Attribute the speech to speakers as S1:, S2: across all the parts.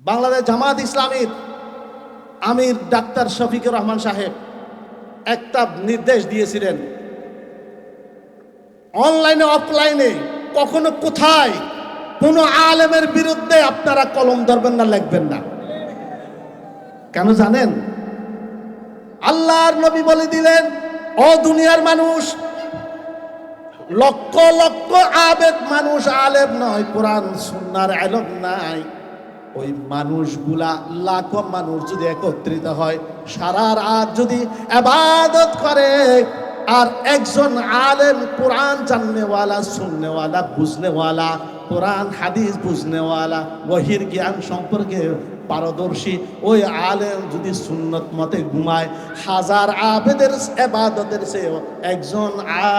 S1: বাংলাদেশ জামাত ইসলামীর আমির ডাক্তার শফিকুর রহমান সাহেব একটা নির্দেশ দিয়েছিলেন। অনলাইনে, অফলাইনে, কখনো কোথায় কোনো আলেমের বিরুদ্ধে আপনারা কলম ধরবেন না, লিখবেন না। কেন জানেন? আল্লাহর নবী বলে দিলেন, ও দুনিয়ার মানুষ, লক্ষ লক্ষ আবেদ মানুষ আলেম নয়, কোরআন, সুন্নার আলম নাই। ওই মানুষগুলা লাখো মানুষ যদি একত্রিত হয়, সারা রাত যদি আবাদত করে, আর একজন আলেম কোরআন জাননেওয়ালা, শুননেওয়ালা, বুঝনেওয়ালা, কোরআন, হাদিস বুঝনেওয়ালা ওহির জ্ঞান সম্পর্কে পারদর্শী, ওই আলেম যদি সুন্নত মতে ঘুমায়, হাজার আবেদের এবাদতের সে একজন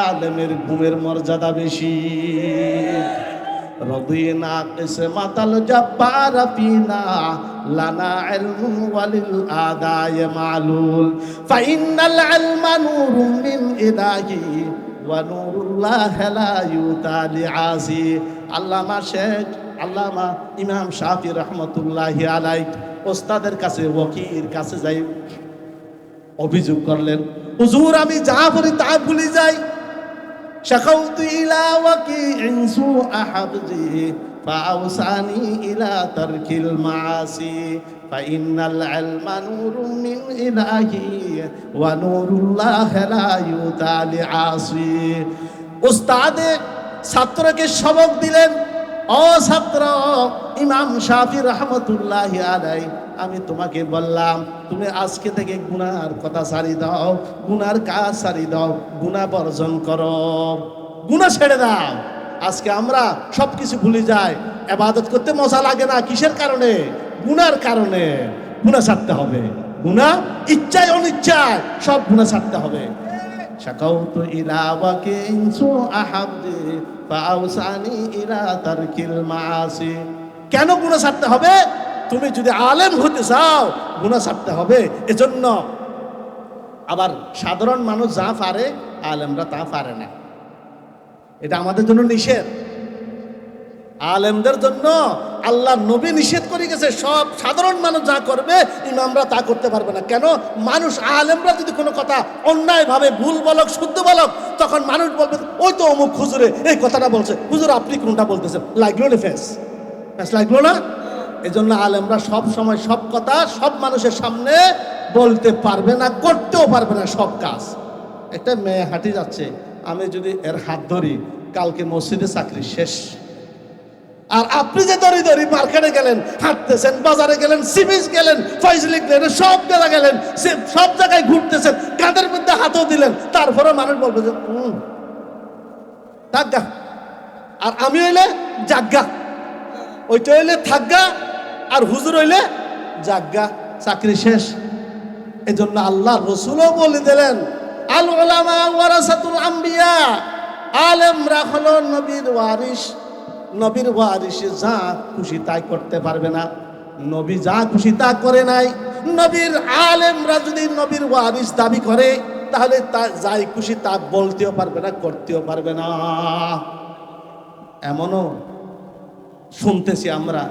S1: আলেমের ঘুমের মর্যাদা বেশি। রদিনা কিসমাত আল জব্বার ফিনা, লানা ইলমুন ওয়ালিল আদায় মালুল। ফাইনাল ইলমা নূরুম মিন ইলাহি ওয়া নূরুল্লাহ লা ইউতা লিআসি আল্লামা শেখ, আল্লামা ইমাম শাফি রহমতুল্লাহি আলাই ওস্তাদের কাছে ওকির কাছে যাই, অভিযোগ করলেন, হুজুর, আমি যা বলি তা ভুলে যাই। شكوت إلى وكيع سوء حفظه فأوصاني إلى ترك المعاصي فإن العلم نور من إلهي ونور الله لا يؤتى لعاصي উস্তাদ ছাত্রকে সবক দিলেন ও ছাত্র ইমাম শাফি রহমতুল্লাহ আলাই আমি তোমাকে বললাম, তুমি আজকে থেকে গুনার কথা সারি দাও, গুনার কাজ সারি দাও, গুনাহ বর্জন করো। গুনাহ ছেড়ে দাও। আজকে আমরা সব কিছু ভুলে যাই। এবাদত করতে মজা লাগে না, কিসের কারণে? গুনার কারণে। গুনাহ ছাড়তে হবে। গুনাহ ইচ্ছায় অনিচ্ছায় সব গুনাহ ছাড়তে হবে। شكوت إلى وكيع سوء حظي فأوسعني إلى ترك المعاصي কেন গুণা ছাড়তে হবে তুমি যদি আলেম হতে চাও গুণা ছাড়তে হবে এজন্য আবার সাধারণ মানুষ যা পারে আলেমরা তা পারে না এটা আমাদের জন্য নিষেধ আলেমদের জন্য আল্লাহ নবী নিষেধ করে গেছে, সব সাধারণ মানুষ যা করবে, ইমামরা তা করতে পারবে না। কেন? মানুষ, আলেমরা যদি কোনো কথা অন্যায়ভাবে ভুল বলক, শুদ্ধ বলক, তখন মানুষ বলবে, ওই তো অমুক হুজুরে, এই কথাটা বলছে। হুজুর, আপনি কোনটা বলতেছেন? লাগল না ফেস? ফেস লাগল না? এই জন্য আলেমরা সব সময় সব কথা সব মানুষের সামনে বলতে পারবে না, করতেও পারবে না সব কাজ। একটা মেয়ে হাঁটি যাচ্ছে, আমি যদি এর হাত ধরি, কালকে মসজিদে চাকরি, শেষ। আর আপনি যে দড়ি দড়ি মার্কেটে গেলেন, হাঁটতেছেন, বাজারে গেলেন সিবিজ গেলেন ফয়জলি গেলেন, সব জায়গায় গেলেন সব জায়গায় ঘুরতেছেন কাঁধের মধ্যে হাতও দিলেন তারপরে মানুষ বলবে যে থাকগা আর আমি হইলে জাগা ওইটা হইলে থাকগা আর হুজুর হইলে জাগা চাকরি শেষ। এই জন্য আল্লাহ রসুলও বলে দিলেন আল ওলামা ওয়ারাসাতুল আম্বিয়া। আলেমরা হলো নবীর ওয়ারিস নবীর ওয়ারিসে যা খুশি তাই করতে পারবে না। নবী যা খুশি তা করে নাই। নবীর আলেমরা যদি নবীর ওয়ারিস দাবি করে, তাহলে তা যাই খুশি তা বলতেও পারবে না, করতেও পারবে না। এমনও শুনতেছি আমরা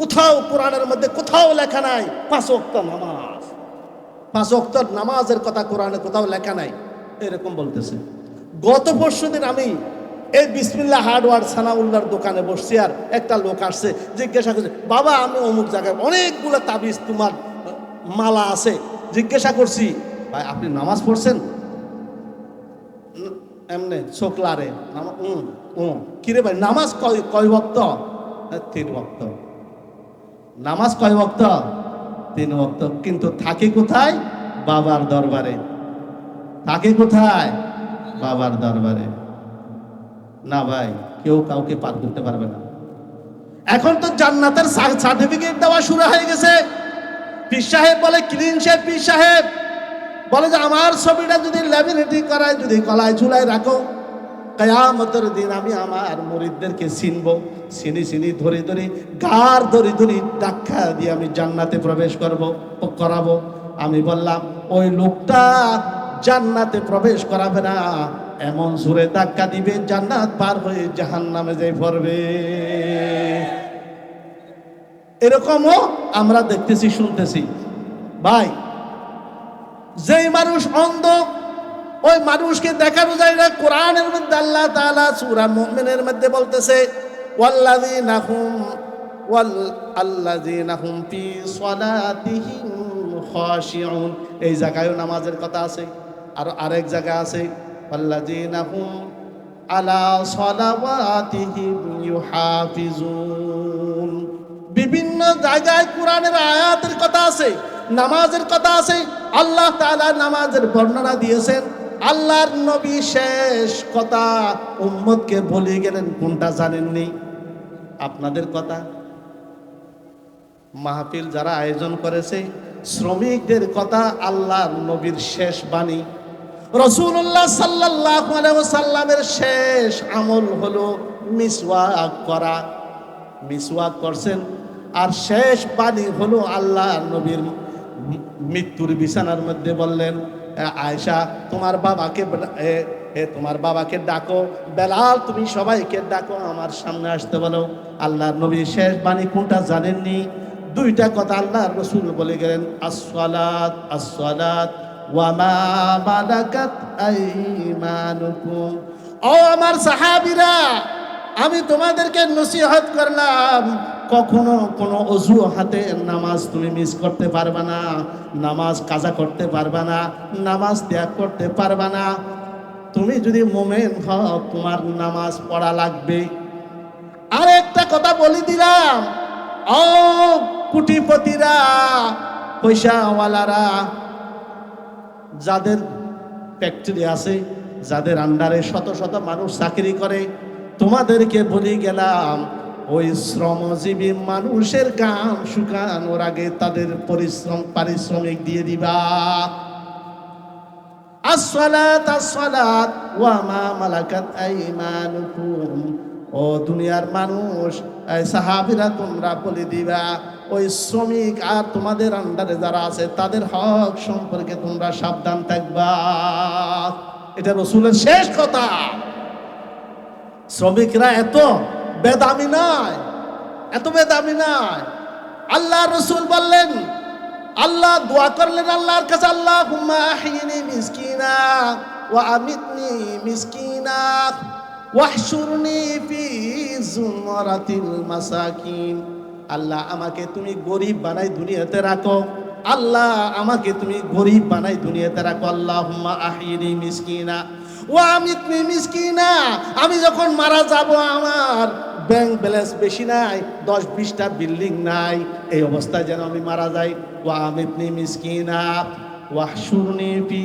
S1: কোথাও কোরআনের মধ্যে কোথাও লেখা নাই, পাঁচ ওয়াক্ত নামাজ। পাঁচ ওয়াক্ত নামাজের কথা কোরআনে কোথাও লেখা নাই, এরকম বলতেছে। গত পরশু দিন আমি এই বিসমিল্লা হার্ডওয়ার সানাউল্লার দোকানে বসছি আর একটা লোক আসছে, জিজ্ঞাসা করছে, বাবা, আমি অমুক জায়গায় অনেকগুলো তাবিজ তোমার মালা আছে। জিজ্ঞাসা করছি, ভাই, আপনি নামাজ পড়ছেন? এমনে শোকলারে কিরে ভাই, নামাজ কয় কয় ভক্ত? তিন ভক্ত। নামাজ কয় ভক্ত? তিন ভক্ত। কিন্তু থাকে কোথায়? বাবার দরবারে। থাকে কোথায়? বাবার দরবারে। না ভাই, কেউ কাউকে পার করতে পারবে না। এখন তো জান্নাতের সার্টিফিকেট দেওয়া শুরু হয়ে গেছে। পীর সাহেব বলে, ক্লিন সাহেব, পীর সাহেব। বলে যে, আমার ছবিটা যদি ল্যামিনেটি করায়, যদি গলায় ঝুলাই রাখো, কেয়ামতের দিন আমি আমার মরিদদেরকে চিনবো চিনি চিনি ধরে ধরে, গার ধরে ধরে ডাক্কা দিয়ে আমি জান্নাতে প্রবেশ করব, করাবো। আমি বললাম, ওই লোকটা জান্নাতে প্রবেশ করাবে না। এমন জোরে ধাক্কা দিবে, জান্নাত পার হয়ে জাহান নামে যাই পড়বে। এরকমও আমরা দেখতেছি, শুনতেছি। ভাই, যেই মানুষ অন্ধ, ওই মানুষকে দেখানো যায় না। কোরআনের মধ্যে আল্লাহ তাআলা সূরা মুমিনের মধ্যে বলতেছে, ওয়াল্লাযীনা হুম, ওয়াল, আল্লাযীনা হুম ফি সালাতিহিম এই জায়গায়ও নামাজের কথা আছে, আর আরেক জায়গা আছে। ওয়াল্লাযীনা হুম আলা সালাওয়াতিহিম ইউহাফিজুন বিভিন্ন জায়গায় কোরআনের আয়াতের কথা আছে, নামাজের কথা আছে। আল্লাহ তাআলা নামাজের বর্ণনা দিয়েছেন, আল্লাহর নবী শেষ কথা উম্মতকে বলে গেলেন, কোনটা জানেননি? আপনাদের কথা। মাহফিল যারা আয়োজন করেছে, শ্রমিকদের কথা আল্লাহর নবীর শেষ বাণী। রসুল্লাহ সাল্লাহ সাল্লামের শেষ আমল হলো মিসওয়াক করা। মিসওয়াক করছেন আর শেষ বাণী হলো আল্লাহ নবীর মৃত্যুর বিছানার মধ্যে বললেন "এ, আয়েশা তোমার বাবাকে তোমার বাবাকে ডাকো বেলাল তুমি সবাইকে ডাকো আমার সামনে আসতে বলো। আল্লাহ নবীর শেষ বাণী কোনটা জানেননি? দুইটা কথা আল্লাহ রসুল বলে গেলেন আসলাত আসসালাত ওয়ামা মালাকাত আইমানুকুম ও আমার সাহাবীরা, আমি তোমাদেরকে নসিহত করলাম, কখনো কোনো অজু হাতে নামাজ তুমি মিস করতে পারবে না, নামাজ কাজা করতে পারবে না, নামাজ ত্যাগ করতে পারবে না। তুমি যদি মোমেন হও, তোমার নামাজ পড়া লাগবে। আর একটা কথা বলি দিলাম, ও কুটিপতিরা, পয়সাওয়ালারা যাদের ফ্যাক্টরি আছে, যাদের আন্ডারে শত শত মানুষ চাকরি করে, তোমাদেরকে বলি গেলাম, ওই শ্রমজীবী মানুষের গান শুকানোর আগে তাদের পরিশ্রম, পারিশ্রমিক দিয়ে দিবা। আসসালাত আসসালাত, ওয়া মালাকাত ও দুনিয়ার মানুষ সাহাবীরা তোমরা বলে দিবা ওই শ্রমিক আর তোমাদের আন্ডারে যারা আছে, তাদের হক সম্পর্কে তোমরা সাবধান থাকবা। এটা রসুলের শেষ কথা। শ্রমিকরা এত বেদামি নয় এত বেদামি নয় আল্লাহ রসুল বললেন, আল্লাহ দোয়া করলেন আল্লাহর কাছে আল্লাহ হুম্মা আহিনি মিসকিনা আমিতনি মিসকিনা ওয়াহশুরনি ফি জুমরাতিল মাসাকিন। আল্লাহ আমাকে তুমি গরিব বানাই দুনিয়াতে রাখো। আল্লাহ আমাকে তুমি গরিব বানাই দুনিয়াতে রাখো। আল্লাহ আহিনি মিসকিনা। ও আমিতনি মিসকিনা। আমি যখন মারা যাব আমার ব্যাংক ব্যালেন্স বেশি নাই, দশ বিশটা বিল্ডিং নাই, এই অবস্থায় যেন আমি মারা যাই। ও আমিতনি মিসকিনা। ওয়াহশুরনি ফি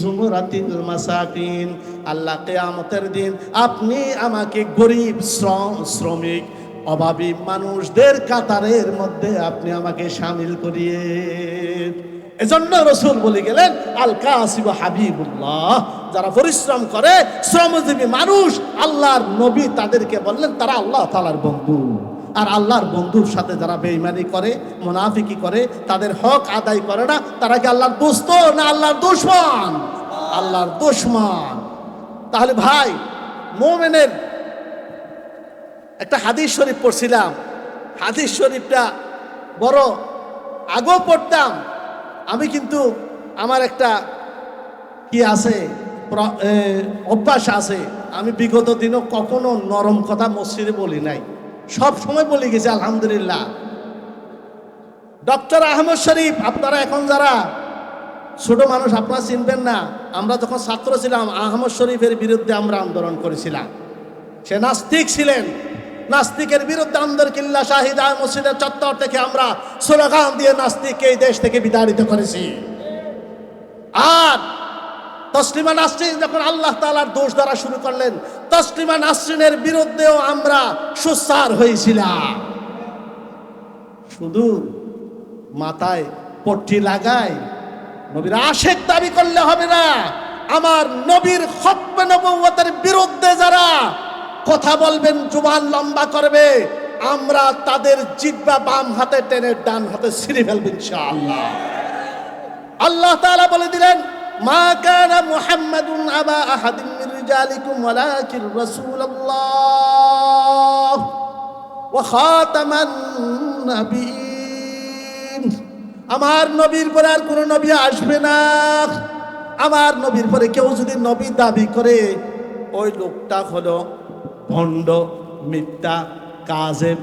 S1: জুমরাতিল মাসাকিন। আল্লাহ কিয়ামতের দিন আপনি আমাকে গরিব শ্রম শ্রমিক অভাবী মানুষদের কাতারের মধ্যে আপনি আমাকে সামিল করিয়ে। এজন্য রসুল বলে গেলেন, আল কাসিব হাবিবুল্লাহ, যারা পরিশ্রম করে, শ্রমজীবী মানুষ, আল্লাহর নবী তাদেরকে বললেন, তারা আল্লাহ তালার বন্ধু। আর আল্লাহর বন্ধুর সাথে যারা বেইমানি করে, মুনাফিকি করে, তাদের হক আদায় করে না, তারা কি আল্লাহর দোস্ত না আল্লাহর দুশ্মন? আল্লাহর দুশ্মন। তাহলে ভাই, মোমেনের একটা হাদিস শরীফ পড়ছিলাম। হাদিস শরীফটা বড় আগেও পড়তাম। আমি কিন্তু আমার একটা কি আছে অভ্যাস আছে। আমি বিগত দিনও কখনো নরম কথা মসজিদে বলি নাই। সব সময় বলে গেছি, আলহামদুলিল্লাহ। ডক্টর আহমদ শরীফ, আপনারা এখন যারা ছোট মানুষ, আপনারা চিনবেন না, আমরা যখন ছাত্র ছিলাম, আহমদ শরীফের বিরুদ্ধে আমরা আন্দোলন করেছিলাম। সে নাস্তিক ছিলেন। নাস্তিকের বিরুদ্ধে আন্দর কিল্লা শাহিদা মসজিদের চত্বর থেকে আমরা স্লোগান দিয়ে নাস্তিককে এই দেশ থেকে বিতাড়িত করেছি। আর তসলিমা নাসরিন যখন আল্লাহ তালার দোষ দ্বারা শুরু করলেন, তসলিমা নাসরিনের বিরুদ্ধেও আমরা সুসার হয়েছিলাম। শুধু মাথায় পট্টি লাগায় নবীর আশেক দাবি করলে হবে না, আমার নবীর খতমে নবুয়তের বিরুদ্ধে যারা কথা বলবেন, জুবান লম্বা করবে। আমরা তাদের জিব্বা বাম হাতে টেনে ডান হাতে ছিঁড়ে ফেলব ইনশাআল্লাহ। আল্লাহ তাআলা বলে দিলেন, মা কানা মুহাম্মাদুন আবা আহাদিন মিন রিজালিকুম ওয়ালাকিন রাসূলুল্লাহ ওয়া খাতামান নাবিয়িন। আমার নবীর পরে আর কোনো নবী আসবে না। আমার নবীর পরে কেউ যদি নবী দাবি করে, ওই লোকটা হলো ভণ্ড, মিথ্যা কাজেব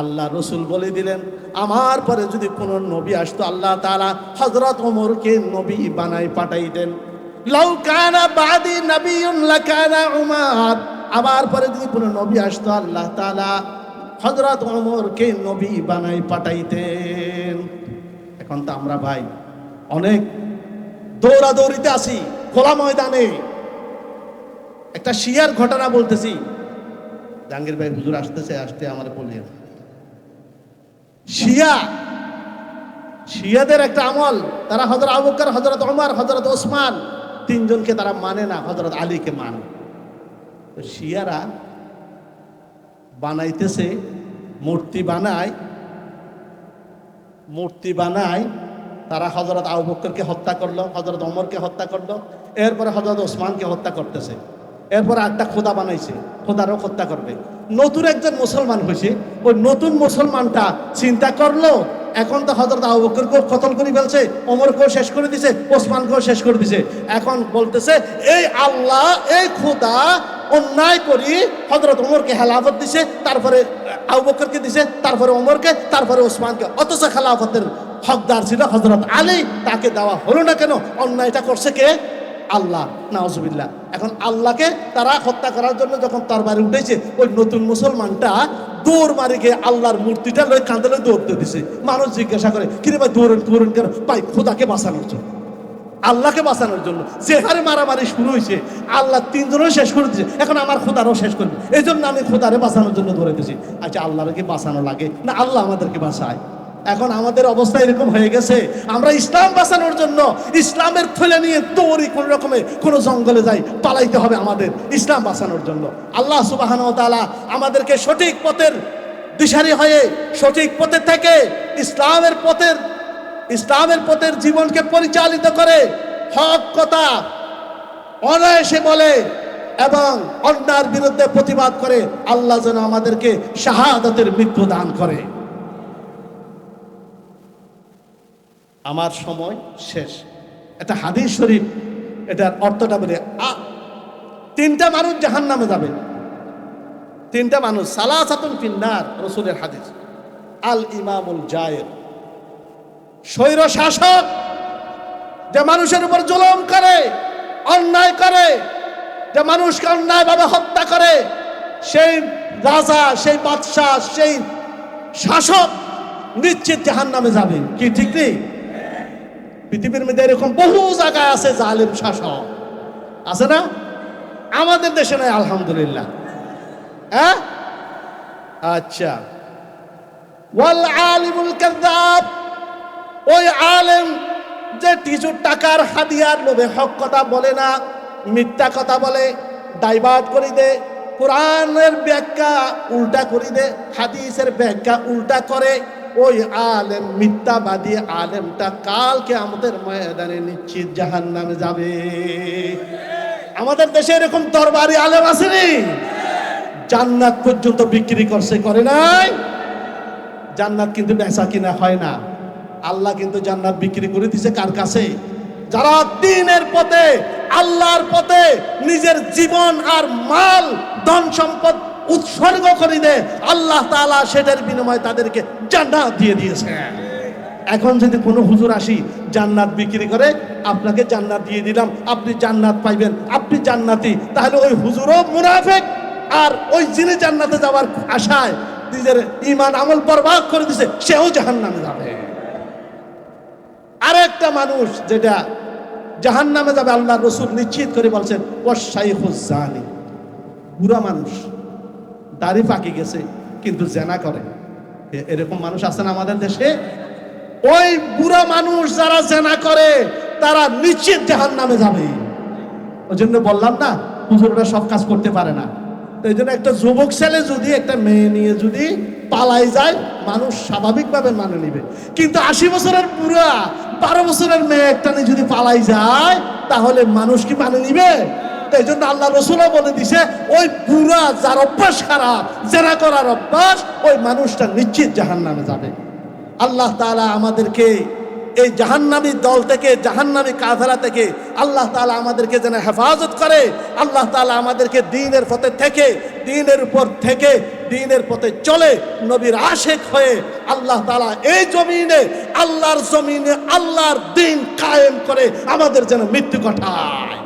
S1: আল্লাহ রসুল বলে দিলেন, আমার পরে যদি কোনো নবী আসতো, আল্লাহ তাআলা হজরত ওমরকে নবী বানাই পাঠাইতেন। লাউ বাদি নবিয়ুন লাকানা উমার। আমার পরে যদি কোনো নবী আসতো, আল্লাহ তাআলা হজরত ওমরকে নবী বানাই পাঠাইতেন। এখন তো আমরা ভাই অনেক দৌড়াদৌড়িতে আসি, খোলা ময়দানে। একটা শিয়ার ঘটনা বলতেছি। জাহাঙ্গীর ভাই, হুজুর আসতেছে, আসতে আমার বলিয়ে শিয়া, শিয়াদের একটা আমল। তারা হজরত আবুকার হজরত ওমর হজরত ওসমান, তিনজনকে তারা মানে না হজরত আলীকে মানে। তো শিয়ারা বানাইতেছে, মূর্তি বানায় মূর্তি বানায়, তারা হজরত আবু বক্করকে হত্যা করল হজরত অমরকে হত্যা করল, এরপরে হজরত ওসমানকে হত্যা করতেছে। এরপর একটা খোদা বানাইছে খোদারও হত্যা করবে। নতুন একজন মুসলমান হয়েছে, ওই নতুন মুসলমানটা চিন্তা করল, এখন তো হজরত আবু বকরকেও কতল করে ফেলছে, ওমরকেও শেষ করে দিছে, ওসমানকেও শেষ করে দিছে। এখন বলতেছে, এই আল্লাহ, এই খোদা অন্যায় করি হজরত ওমরকে হেলাফত দিছে, তারপরে আবু বকরকে দিছে, তারপরে ওমরকে, তারপরে ওসমানকে। অথচ খেলাফতের হকদার ছিল হজরত আলী, তাকে দেওয়া হলো না কেন? অন্যায়টা করছে কে? আল্লাহ নাওজুবিল্লাহ এখন আল্লাহকে তারা হত্যা করার জন্য যখন তরবারি উঠেছে, ওই নতুন মুসলমানটা দৌড় মারি গিয়ে আল্লাহর মূর্তিটা লই কাঁদে দৌড়তে দিছে। মানুষ জিজ্ঞাসা করে, কিরে ভাই, দৌড়েন দৌড়েন কেন? ভাই, খোদাকে বাঁচানোর জন্য, আল্লাহকে বাঁচানোর জন্য। যে হারে মারামারি শুরু হয়েছে, আল্লাহ তিনজনও শেষ করে দিয়েছে এখন আমার খোদারও শেষ করবে এই জন্য আমি খোদারে বাঁচানোর জন্য ধরে দিয়েছি আচ্ছা আল্লাহকে বাঁচানো লাগে না আল্লাহ আমাদেরকে বাঁচায়? এখন আমাদের অবস্থা এরকম হয়ে গেছে। আমরা ইসলাম বাঁচানোর জন্য ইসলামের থলে নিয়ে দৌড়ি কোন রকমে কোনো জঙ্গলে যাই, পালাইতে হবে আমাদের ইসলাম বাঁচানোর জন্য। আল্লাহ সুবাহান তাআলা আমাদেরকে সঠিক পথের দিশারি হয়ে, সঠিক পথে থেকে ইসলামের পথের ইসলামের পথের জীবনকে পরিচালিত করে হক, কথা অনায়াসে বলে এবং অন্যার বিরুদ্ধে প্রতিবাদ করে আল্লাহ যেন আমাদেরকে শাহাদাতের মৃত্যু দান করে। আমার সময় শেষ। এটা হাদিস শরীফ, এটার অর্থটা বলে, আ, তিনটা মানুষ জাহান নামে যাবে। তিনটা মানুষ, সালাসাতুন ফিন্নার, রসুলের হাদিস। আল ইমামুল জায়ের। স্বৈর শাসক, যে মানুষের উপর জুলুম করে, অন্যায় করে, যে মানুষকে অন্যায়ভাবে হত্যা করে, সেই রাজা, সেই বাদশাহ, সেই শাসক নিশ্চিত জাহান নামে যাবে। কি ঠিক নেই? পৃথিবীর মধ্যে এরকম বহু জায়গায় আছে জালিম শাসক। আছে না? আমাদের দেশে নাই, আলহামদুলিল্লাহ। হ্যাঁ? আচ্ছা। ওয়াল আলিমুল কাযযাব ওই আলেম যে কিছু টাকার হাদিয়ার লোভে হক কথা বলে না, মিথ্যা কথা বলে, ডাইভার্ট করে দে, কোরআনের ব্যাখ্যা উল্টা করে দে, হাদিসের ব্যাখ্যা উল্টা করে ওই আলেম, মিথ্যাবাদী আলেমটা কালকে আমাদের ময়দানে নিশ্চিত জাহান নামে যাবে। আমাদের দেশে এরকম দরবারি আলেম আসেনি? জান্নাত পর্যন্ত বিক্রি করছে করে নাই। জান্নাত কিন্তু বেচা কিনা হয় না। আল্লাহ কিন্তু জান্নাত বিক্রি করে দিছে কার কাছে? যারা দিনের পথে, আল্লাহর পথে নিজের জীবন আর মাল, ধন সম্পদ উৎসর্গ করে দেয়। আল্লাহ তাআলা সেটার বিনিময়ে তাদেরকে জান্নাত দিয়ে দিয়েছে। এখন যদি কোনো হুজুর আসি, জান্নাত বিক্রি করে, আপনাকে জান্নাত দিয়ে দিলাম, আপনি জান্নাত পাইবেন, আপনি জান্নাতি, তাহলে ওই হুজুরও মুনাফেক। আর ওই যিনি জান্নাতে যাওয়ার আশায় নিজের ইমান আমল বরবাদ করে দিছে, সেও জাহান নামে যাবে। আরেকটা মানুষ যেটা জাহান নামে যাবে আল্লাহ রসুল নিশ্চিত করে বলছেন ওয়াসাইহুজানি বুড়া মানুষ। দাড়ি পাকি গেছে, কিন্তু জেনা করে। এরকম মানুষ আছে না আমাদের দেশে। ওই বুড়া মানুষ যারা জেনা করে, তারা নিশ্চিত জাহান নামে যাবে। ওই জন্য বললাম না, হুজুররা সব কাজ করতে পারে না। তো এই জন্য একটা যুবক ছেলে যদি, একটা মেয়ে নিয়ে যদি পালাই যায়, মানুষ স্বাভাবিকভাবে মানে নিবে। কিন্তু আশি বছরের বুড়া, বারো বছরের মেয়ে একটা নিয়ে যদি পালাই যায়, তাহলে মানুষ কি মানে নিবে? তো এই জন্য আল্লাহ রসুলও বলে দিছে, ওই বুড়া যার অভ্যাস খারাপ, জেনা করার অভ্যাস, ওই মানুষটা নিশ্চিত জাহান নামে যাবে। আল্লাহ তাআলা আমাদেরকে এই জাহান্নামী দল থেকে, জাহান্নামী কাফেলা থেকে আল্লাহ তাআলা আমাদেরকে যেন হেফাজত করে, আল্লাহ তাআলা আমাদেরকে দিনের পথে থেকে, দিনের উপর থেকে, দিনের পথে চলে, নবীর আশেক হয়ে আল্লাহ তাআলা এই জমিনে, আল্লাহর জমিনে আল্লাহর দিন কায়েম করে আমাদের যেন মৃত্যু ঘটায়।